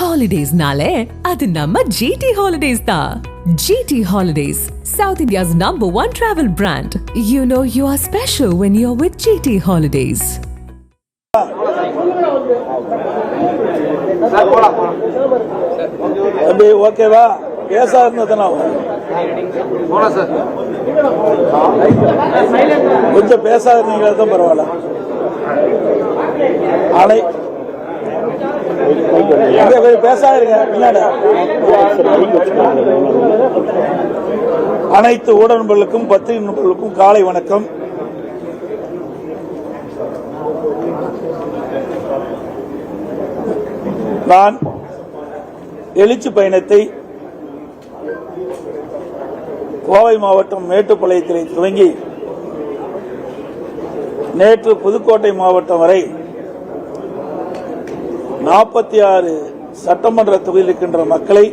ஹாலிடேஸ்னாலே அது நம்ம ஜிடி ஹாலிடேஸ் தான் GT holidays south India's number one travel brand you know you are special when you are with GT holidays தம்பி ஓகேவா பேசா இருந்ததுனா போலாம் கொஞ்சம் பேசா இருந்தீங்களா தான் பரவாயில்ல. அனை இங்க கொஞ்சம் பேசா இருங்க பின்னாடி அனைத்து ஊடகங்களுக்கும் பத்திரிகை நண்பர்களுக்கும் காலை வணக்கம். நான் எழுச்சி பயணத்தை கோவை மாவட்டம் மேட்டுப்பாளையத்திலே துவங்கி நேற்று புதுக்கோட்டை மாவட்டம் வரை நாற்பத்தி ஆறு சட்டமன்ற தொகுதியில் இருக்கின்ற மக்களை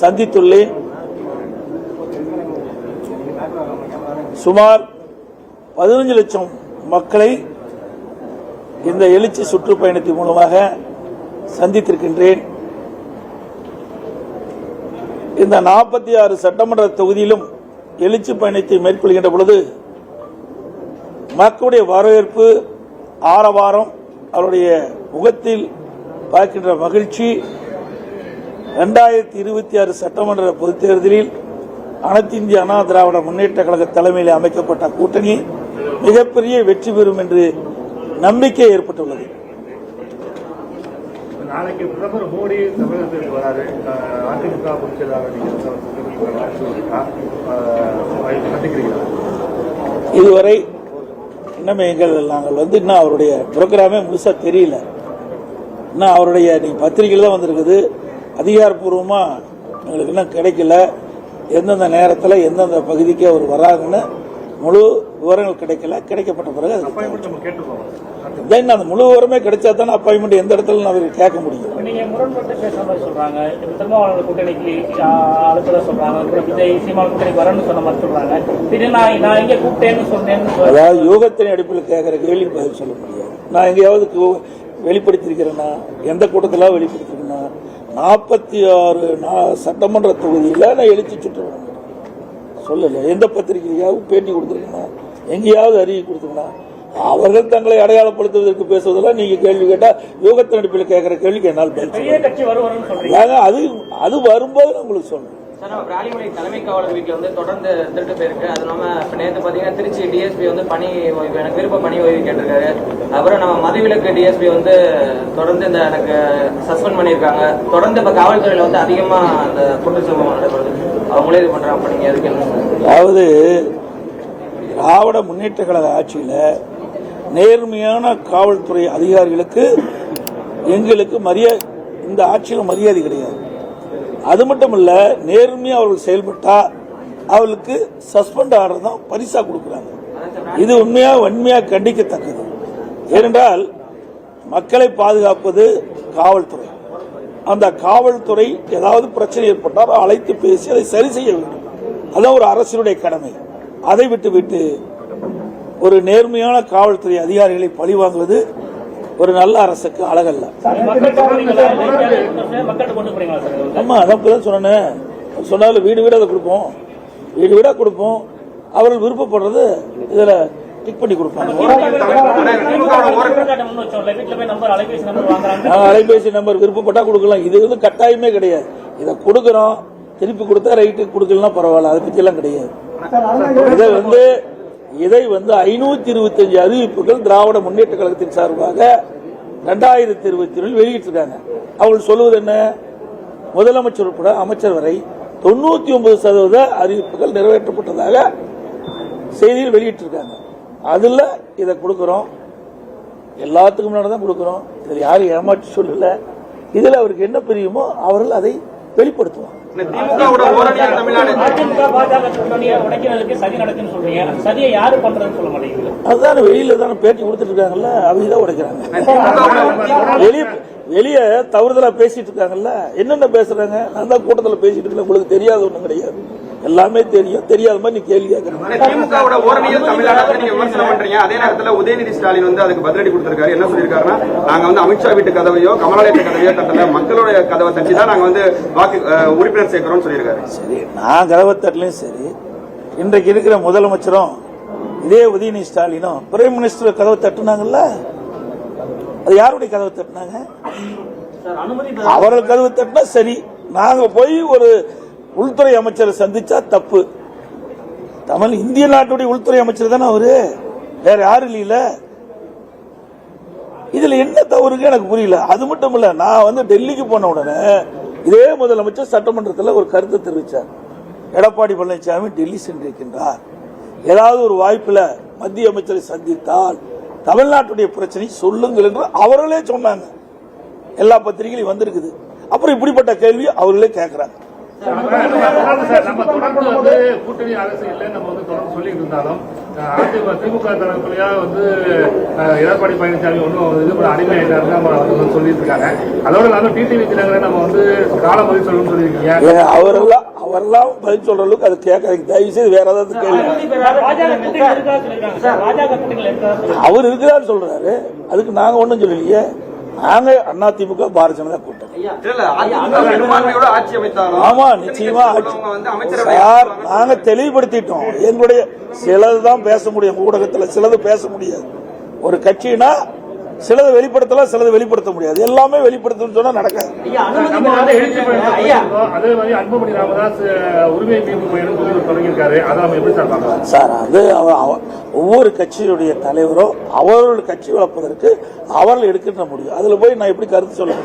சந்தித்துள்ளேன். சுமார் பதினஞ்சு லட்சம் மக்களை இந்த எழுச்சி சுற்றுப்பயணத்தின் மூலமாக சந்தித்திருக்கின்றேன். இந்த நாற்பத்தி ஆறு சட்டமன்ற தொகுதியிலும் எழுச்சி பயணத்தை மேற்கொள்கின்ற பொழுது மக்களுடைய வரவேற்பு ஆரவாரம் அவருடைய முகத்தில் பார்க்கின்ற மகிழ்ச்சி இரண்டாயிரத்தி இருபத்தி ஆறு சட்டமன்ற பொதுத் தேர்தலில் அனைத்து இந்திய அண்ணா திராவிட முன்னேற்ற கழக தலைமையில் அமைக்கப்பட்ட கூட்டணி மிகப்பெரிய வெற்றி பெறும் என்று நம்பிக்கை ஏற்பட்டுள்ளது. நாளைக்கு பிரதமர் மோடி தமிழகத்திற்கு வராரு. அதிமுக இதுவரை இன்னும் எங்கள் நாங்கள் வந்து இன்னும் அவருடைய ப்ரோக்ராமே முழுசாக தெரியல. இன்னும் அவருடைய நீங்கள் பத்திரிகையில் தான் வந்திருக்குது. அதிகாரப்பூர்வமாக எங்களுக்கு இன்னும் கிடைக்கல. எந்தெந்த நேரத்தில் எந்தெந்த பகுதிக்கு அவர் வராங்கன்னு முழு விவரங்கள் கிடைக்கல. கிடைக்கப்பட்ட பிறகு அது நம்ம தென் அந்த முழு விவரமே கிடைச்சா தானே அப்பாயின்மெண்ட் எந்த இடத்துல நான் கேட்க முடியும்? நீங்க முரண்பட்டு பேசுற மாதிரி சொல்றாங்க. திருமாவளவன் கூட்டணிக்கு அழுத்தத சொல்றாங்க. விஜய் சீமான் கூட்டணிக்கு வரணும்னு சொன்ன மாதிரி சொல்றாங்க. திடீர்னு நான் நான் எங்க கூப்பிட்டேன்னு சொன்னேன்னு. அதாவது யோகத்தின் அடிப்பில் கேட்கிற கேள்விக்கு பதில் சொல்ல முடியாது. நான் எங்கேயாவது வெளிப்படுத்தியிருக்கிறேன்னா எந்த கூட்டத்தில் வெளிப்படுத்திருக்கேன்னா நாற்பத்தி ஆறு சட்டமன்ற தொகுதியில் நான் எழுச்சி சுற்றுவேன். சொல்லல. எந்த பத்திரிகையாவது பேட்டி கொடுத்துருக்கேன்னா எங்கேயாவது அறிக்கை கொடுத்துருக்கேன்னா அவர்கள் தங்களை அடையாளப்படுத்துவதற்கு பேசுவதெல்லாம் நீங்க கேள்வி கேட்டா யோகத்தின் அடிப்பில் கேட்கிற கேள்விக்கு என்னால் பதில் அது அது வரும்போது நான் உங்களுக்கு சொல்றேன். சார் நம்ம பிராலிமலை தலைமை காவலர் வீட்டில் வந்து தொடர்ந்து திருட்டு போயிருக்கு. அது இல்லாம இப்போ நேற்று பார்த்தீங்கன்னா திருச்சி டிஎஸ்பி வந்து பணி ஓய்வு எனக்கு விருப்ப பணி ஓய்வு கேட்டிருக்காரு. அப்புறம் நம்ம மதுவிலக்கு டிஎஸ்பி வந்து தொடர்ந்து இந்த எனக்கு சஸ்பெண்ட் பண்ணியிருக்காங்க. தொடர்ந்து இப்போ காவல்துறையில் வந்து அதிகமாக அந்த குற்ற சம்பவம் நடைபெறுது அவங்களே இது பண்ணுறாங்க அப்போ நீங்கள் எதுக்கு அதாவது திராவிட முன்னேற்ற கழக ஆட்சியில நேர்மையான காவல்துறை அதிகாரிகளுக்கு எங்களுக்கு மரியாதை இந்த ஆட்சியில் மரியாதை கிடையாது. அது மட்டும் இல்ல நேர்மையா அவர்கள் செயல்பட்டா அவளுக்கு சஸ்பெண்ட் ஆர்டர் தான் பரிசா கொடுக்குறாங்க. இது உண்மையா வன்மையா கண்டிக்கத்தக்கது. ஏனென்றால் மக்களை பாதுகாப்பது காவல்துறை. அந்த காவல்துறை ஏதாவது பிரச்சனை ஏற்பட்டால் அழைத்து பேசி அதை சரி செய்ய வேண்டும். அதான் ஒரு அரசினுடைய கடமை. அதை விட்டுவிட்டு ஒரு நேர்மையான காவல்துறை அதிகாரிகளை பழிவாங்குவது ஒரு நல்ல அரசுக்கு அழகல்ல. ஆமா அதான் சொன்னேன். சொன்னாலும் வீடு வீடாக அதை கொடுப்போம். வீடு வீடாக கொடுப்போம். அவர்கள் விருப்பப்படுறது இதுல டிக் பண்ணி கொடுப்பாங்க அலைபேசி நம்பர் வாங்குறாங்க. நான் அலைபேசி நம்பர் விருப்பப்பட்டா கொடுக்கலாம். இது வந்து கட்டாயமே கிடையாது. இதை கொடுக்கறோம். திருப்பி கொடுத்தா ரைட்டு கொடுக்கலாம் பரவாயில்ல. அதை பத்தி எல்லாம் கிடையாது இதை வந்து இதை வந்து ஐநூத்தி இருபத்தஞ்சு அறிவிப்புகள் திராவிட முன்னேற்ற கழகத்தின் சார்பாக ரெண்டாயிரத்தி இருபத்தி ஒன்றில் வெளியிட்டிருக்காங்க. அவர்கள் சொல்லுவது என்ன? முதலமைச்சர் உட்பட அமைச்சர் வரை தொண்ணூத்தி ஒன்பது சதவீத அறிவிப்புகள் நிறைவேற்றப்பட்டதாக செய்தியில் வெளியிட்டிருக்காங்க. அதுல இதை கொடுக்கறோம். எல்லாத்துக்கும் முன்னாடி தான் கொடுக்குறோம். இதில் யாரும் ஏமாற்றி சொல்லல. இதில் அவருக்கு என்ன பிரியுமோ அவர்கள் அதை வெளிப்படுத்துவாங்க அதுதான் வெளியில தானே பேட்டி கொடுத்துட்டு இருக்காங்கல்ல அவங்க தான் உடைக்கிறாங்க. வெளியே வெளியே தவறுதலா பேசிட்டு இருக்காங்கல்ல என்னென்ன பேசுறாங்க? நான் தான் கூட்டத்தில் பேசிட்டு இருக்கேன் உங்களுக்கு தெரியாத ஒண்ணும் கிடையாது. எல்லாமே தெரியும். தெரியாத மாதிரி நீ கேள்வி திமுகவோட ஓரணியில் தமிழ்நாடு நீங்க விமர்சனம் பண்றீங்க. அதே நேரத்துல உதயநிதி ஸ்டாலின் வந்து அதுக்கு பதிலடி கொடுத்திருக்காரு. என்ன சொல்லியிருக்காருன்னா நாங்க வந்து அமித்ஷா வீட்டு கதவையோ கமலாலயத்து கதவையோ தட்டல மக்களோட கதவை தட்டி தான் நாங்க வந்து வாக்கு உறுப்பினர் சேர்க்கிறோம்னு சொல்லியிருக்காரு. சரி நான் கதவத்தட்லையும் சரி இன்றைக்கு இருக்கிற முதலமைச்சரும் இதே உதயநிதி ஸ்டாலினும் பிரைம் மினிஸ்டர் கதவை தட்டுனாங்கல்ல? அது யாருடைய கதவை தட்டுனாங்க? அவர்கள் கதவை தட்டினா சரி. நாங்க போய் ஒரு உள்துறை அமைச்சரை சந்திச்சா தப்பு. தமிழ் இந்திய நாட்டுடைய உள்துறை அமைச்சர் தானே அவரு? வேற யாரும் இல்லையில? இதுல என்ன தவறுங்க எனக்கு புரியல. அது மட்டும் இல்ல நான் வந்து டெல்லிக்கு போன உடனே இதே முதலமைச்சர் சட்டமன்றத்தில் ஒரு கருத்து தெரிவிச்சார். எடப்பாடி பழனிசாமி டெல்லி சென்றிருக்கின்றார். ஏதாவது ஒரு வாய்ப்பில் மத்திய அமைச்சரை சந்தித்தால் தமிழ்நாட்டுடைய பிரச்சனை சொல்லுங்கள் என்று அவர்களே சொன்னாங்க. எல்லா பத்திரிகையிலும் வந்திருக்குது. அப்புறம் இப்படிப்பட்ட கேள்வி அவர்களே கேட்கிறாங்க நம்ம தொடர்ந்து வந்து கூட்டணி அரசு இல்லை நம்ம வந்து தொடர்ந்து சொல்லிட்டு இருந்தாலும் அதிமுக திமுக தரப்புலயா வந்து எடப்பாடி பழனிசாமி ஒன்றும் இது பண்ண அடிமையாயிட்டாருன்னு நம்ம வந்து சொல்லிட்டு இருக்காங்க அதோட இல்லாம டிடிவி தினகரன் நம்ம வந்து காலம் பதில் சொல்லணும்னு சொல்லியிருக்கீங்க. அவரெல்லாம் அவரெல்லாம் பதில் சொல்ற அளவுக்கு அது கேட்காதீங்க. தயவு செய்து வேற ஏதாவது கேள்வி அவர் இருக்கிறான்னு சொல்றாரு. அதுக்கு நாங்க ஒண்ணும் சொல்லலையே. நாங்க அதிமுக பாரதிய ஜனதா அமைத்தாலும் ஆமா நிச்சயமா சார் நாங்க தெளிவுபடுத்திட்டோம். எங்களுடைய சிலதுதான் பேச முடியும். ஊடகத்துல சிலது பேச முடியாது. ஒரு கட்சினா சிலது வெளிப்படுத்தலாம் சிலது வெளிப்படுத்த முடியாது. எல்லாமே வெளிப்படுத்தணும்னு சொன்னா நடக்காது. சார் அது ஒவ்வொரு கட்சியுடைய தலைவரும் அவர்கள் கட்சி வளர்ப்பதற்கு அவர்கள் எடுக்கின்ற முடியும் அதுல போய் நான் எப்படி கருத்து சொல்ல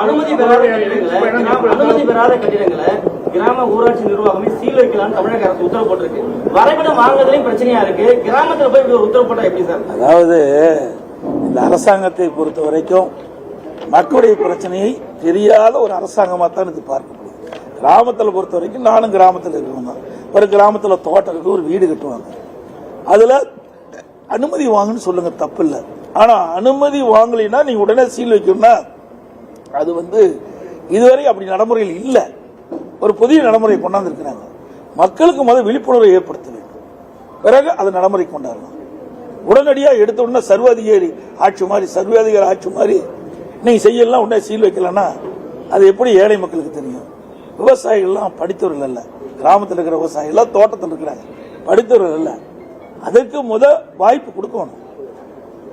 அனுமதி பெறாத கட்டிடங்களை கிராம- அனுமதி பெறாத கட்டிடங்களை கிராம ஊராட்சி நிர்வாகமே சீல் வைக்கலாம்னு தமிழக அரசு உத்தரவு போட்டிருக்கு. வரைபடம் வாங்குறதுலயும் பிரச்சனையா இருக்கு. கிராமத்துல போய் உத்தரவு போட்டா எப்படி சார்? அதாவது இந்த அரசாங்கத்தை பொறுத்த வரைக்கும் மக்களுடைய பிரச்சனையை தெரியாத ஒரு அரசாங்கமாக தான் இது பார்க்க முடியும் கிராமத்தில் பொறுத்த வரைக்கும் நானும் கிராமத்தில் இருக்கிறவங்க ஒரு கிராமத்தில் தோட்டம் இருக்கு ஒரு வீடு கட்டுவாங்க. அதில் அனுமதி வாங்குன்னு சொல்லுங்க தப்பு இல்லை. ஆனால் அனுமதி வாங்கலைன்னா நீங்கள் உடனே சீல் வைக்கணும்னா அது வந்து இதுவரை அப்படி நடைமுறையில் இல்லை. ஒரு புதிய நடைமுறை கொண்டாந்துருக்கிறாங்க. மக்களுக்கு முதல் விழிப்புணர்வை ஏற்படுத்த வேண்டும். பிறகு அதை நடைமுறை கொண்டாடணும். உடனடியாக எடுத்த உடனே சர்வாதிகாரி ஆட்சி மாதிரி சர்வாதிகாரி ஆட்சி மாதிரி நீங்கள் செய்யலாம் உடனே சீல் வைக்கலன்னா அது எப்படி ஏழை மக்களுக்கு தெரியும்? விவசாயிகள்லாம் படித்தவர்கள் அல்ல. கிராமத்தில் இருக்கிற விவசாயிகள்லாம் தோட்டத்தில் இருக்கிறாங்க. படித்தவர்கள் அல்ல. அதுக்கு முத வாய்ப்பு கொடுக்கணும்.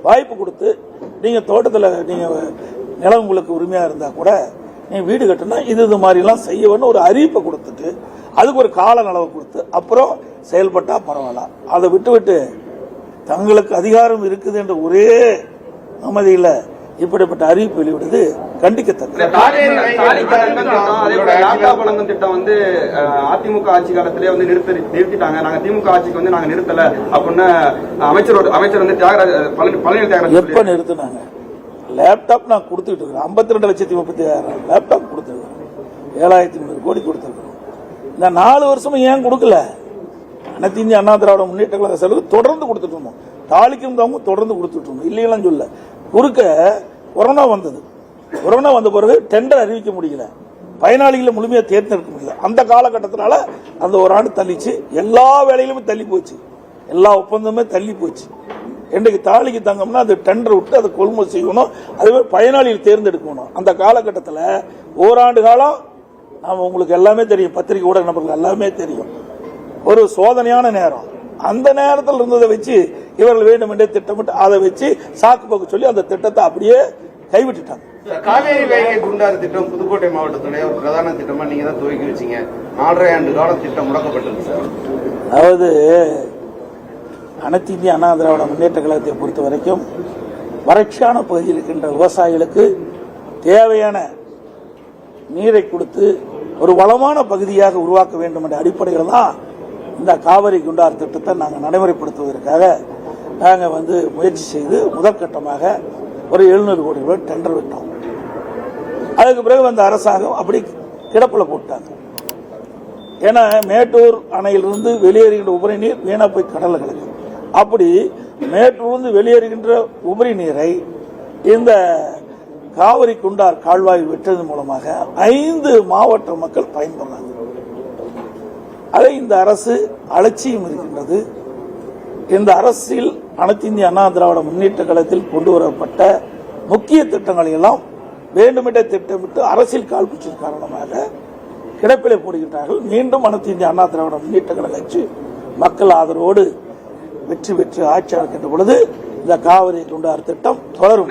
வாய்ப்பு கொடுத்து நீங்கள் தோட்டத்தில் நீங்கள் நிலம் உங்களுக்கு உரிமையாக இருந்தால் கூட நீங்கள் வீடு கட்டினா இது இது மாதிரிலாம் செய்யணும்னு ஒரு அறிவிப்பை கொடுத்துட்டு அதுக்கு ஒரு கால அளவை கொடுத்து அப்புறம் செயல்பட்டால் பரவாயில்ல. அதை விட்டு விட்டு தங்களுக்கு அதிகாரம் இருக்குது என்ற ஒரே அமைதியில் இப்படிப்பட்ட அறிவிப்பு வெளிவிடுது கண்டிக்கத்தக்கது. திட்டம் வந்து அதிமுக ஆட்சி காலத்திலே வந்து நிறுத்தி நிறுத்திட்டாங்க. நாங்க திமுக ஆட்சிக்கு வந்து நாங்க நிறுத்தல அப்படின்னு அமைச்சரோட அமைச்சர் வந்து தியாகராஜ் பழனி தியாகராஜ் எப்ப நிறுத்தினாங்க? லேப்டாப் நான் கொடுத்துட்டு இருக்கேன் ஐம்பத்தி ரெண்டு லட்சத்தி முப்பத்தி ஆயிரம் லேப்டாப் கொடுத்துருக்கேன் ஏழாயிரத்தி முந்நூறு கோடி கொடுத்துருக்கோம் இந்த நாலு வருஷமும் ஏன் கொடுக்கல? அனைத்து இந்திய அண்ணா திராவிட முன்னேற்ற கழக செலவு தொடர்ந்து கொடுத்துட்டு இருந்தோம். தாளிக்கும் தாவும் தொடர்ந்து கொடுத்துட்டு இருந்தோம். இல்லையெல்லாம் சொல்ல. குறுக்க கொரோனா வந்தது. கொரோனா வந்த பிறகு டெண்டர் அறிவிக்க முடியல. பயனாளிகளை முழுமையாக தேர்ந்தெடுக்க முடியல. அந்த காலகட்டத்தினால அந்த ஒரு ஆண்டு தள்ளிச்சு. எல்லா வேலையிலுமே தள்ளி போச்சு. எல்லா ஒப்பந்தமுமே தள்ளி போச்சு. இன்றைக்கு தாலிக்கு தங்கம்னா அது டெண்டர் விட்டு அதை கொள்முதல் செய்யணும். அதுவே பயனாளிகள் தேர்ந்தெடுக்கணும். அந்த காலகட்டத்தில் ஓராண்டு காலம் நாம் உங்களுக்கு எல்லாமே தெரியும். பத்திரிகை ஊடக நபர்கள் எல்லாமே தெரியும். ஒரு சோதனையான நேரம். அந்த நேரத்தில் இருந்ததை வச்சு இவர்கள் வேண்டும் என்றே திட்டமிட்டு அதை வச்சு சாக்கு போக்கு சொல்லி அந்த திட்டத்தை அப்படியே கைவிட்டுட்டாங்க. காவேரி வைகை குண்டாறு திட்டம் புதுக்கோட்டை மாவட்டத்துடைய ஒரு பிரதான திட்டமா நீங்க தான் துவக்கி வச்சீங்க. நாலரை ஆண்டு காலம் திட்டம் முடக்கப்பட்டிருக்கு சார். அதாவது அனைத்து இந்திய அண்ணா திராவிட முன்னேற்ற கழகத்தை பொறுத்த வரைக்கும் வறட்சியான பகுதியில் இருக்கின்ற விவசாயிகளுக்கு தேவையான நீரை கொடுத்து ஒரு வளமான பகுதியாக உருவாக்க வேண்டும் என்ற அடிப்படையில் தான் இந்த காவிரி குண்டார் திட்டத்தை நாங்கள் நடைமுறைப்படுத்துவதற்காக நாங்கள் வந்து முயற்சி செய்து முதற்கட்டமாக ஒரு எழுநூறு கோடி ரூபாய் டெண்டர் விட்டோம். அதுக்கு பிறகு அந்த அரசாங்கம் அப்படி கிடப்பில் போட்டாங்க. ஏன்னா மேட்டூர் அணையிலிருந்து வெளியேறுகின்ற உபரி நீர் வீணா போய் கடல்ல கிடக்கு அப்படி மேட்டூர்ந்து வெளியேறுகின்ற உபரி நீரை இந்த காவிரி குண்டார் கால்வாய் விட்டதன் மூலமாக ஐந்து மாவட்ட மக்கள் பயன்படுறாங்க அதை இந்த அரசு அலட்சியம் இருக்கின்றது. இந்த அரசில் அனைத்து இந்திய அண்ணா திராவிட முன்னேற்ற கழகத்தில் கொண்டு வரப்பட்ட முக்கிய திட்டங்களை எல்லாம் வேண்டுமென்றே திட்டமிட்டு அரசியல் காழ்ப்புச்சின் காரணமாக கிடப்பிலை போடுகின்றார்கள். மீண்டும் அனைத்து இந்திய அண்ணா திராவிட முன்னேற்ற கழக கட்சி மக்கள் ஆதரவோடு வெற்றி பெற்று ஆட்சி அமைக்கின்ற பொழுது இந்த காவிரி தொண்டார் திட்டம் தொடரும்.